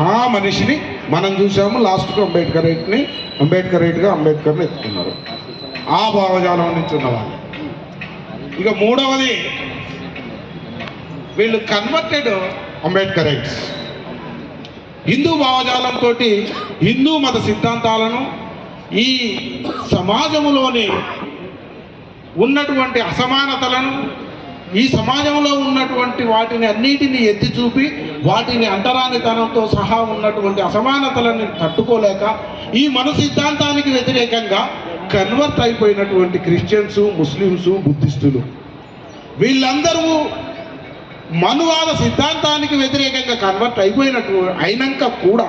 ఆ మనిషిని మనం చూసాము లాస్ట్కు అంబేద్కర్ రైట్ని అంబేద్కర్ రైట్గా అంబేద్కర్ని ఎత్తుకున్నారు. ఆ భావజాలం నుంచి ఉన్నవాళ్ళు. ఇక మూడవది వీళ్ళు కన్వర్టెడ్ అంబేద్కర్ రైట్స్. హిందూ భావజాలంతో హిందూ మత సిద్ధాంతాలను ఈ సమాజంలోని ఉన్నటువంటి అసమానతలను ఈ సమాజంలో ఉన్నటువంటి వాటిని అన్నిటిని ఎత్తి చూపి వాటిని అంటరానితనంతో సహా ఉన్నటువంటి అసమానతలను తట్టుకోలేక ఈ మన సిద్ధాంతానికి వ్యతిరేకంగా కన్వర్ట్ అయిపోయినటువంటి క్రిస్టియన్స్ ముస్లిమ్స్ బుద్ధిస్టులు. వీళ్ళందరూ మనువాద సిద్ధాంతానికి వ్యతిరేకంగా కన్వర్ట్ అయిపోయినట్టు అయినాక కూడా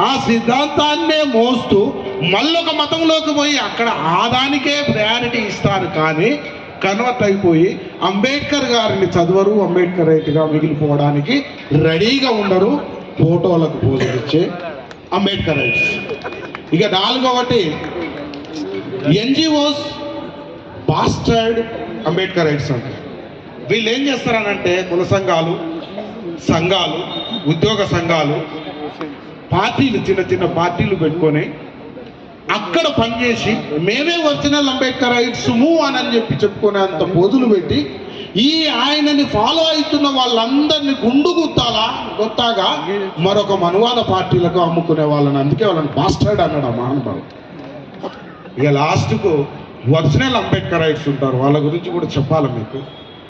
ఆ సిద్ధాంతాన్నే మోస్తూ మళ్ళొక మతంలోకి పోయి అక్కడ ఆదానికే ప్రయారిటీ ఇస్తారు. కానీ కన్వర్ట్ అయిపోయి అంబేద్కర్ గారిని చదవరు అంబేద్కర్ రైట్గా మిగిలిపోవడానికి రెడీగా ఉండరు ఫోటోలకు పోజులిచ్చే అంబేద్కర్ రైట్స్ ఇక నాలుగవటి ఎన్జిఓస్ బాస్టర్డ్ అంబేద్కర్ రైట్స్ అంటారు వీళ్ళు ఏం చేస్తారనంటే కుల సంఘాలు సంఘాలు ఉద్యోగ సంఘాలు పార్టీలు చిన్న చిన్న పార్టీలు పెట్టుకొని అక్కడ పనిచేసి మేమే ఒరిజినల్ అంబేద్కర్ రైట్స్ మూవ్ అని అని చెప్పి చెప్పుకునేంత పోజులు పెట్టి ఈ ఆయనని ఫాలో అవుతున్న వాళ్ళందరినీ గుండు గుత్తాలా గుత్తాగా మరొక మనువాద పార్టీలకు అమ్ముకునే వాళ్ళని అందుకే వాళ్ళని బాస్టర్డ్ అన్నాడు ఆ మహానుభావుడు. ఇక లాస్ట్కు ఒరిజినల్ అంబేద్కర్ రైట్స్ ఉంటారు వాళ్ళ గురించి కూడా చెప్పాలి మీకు?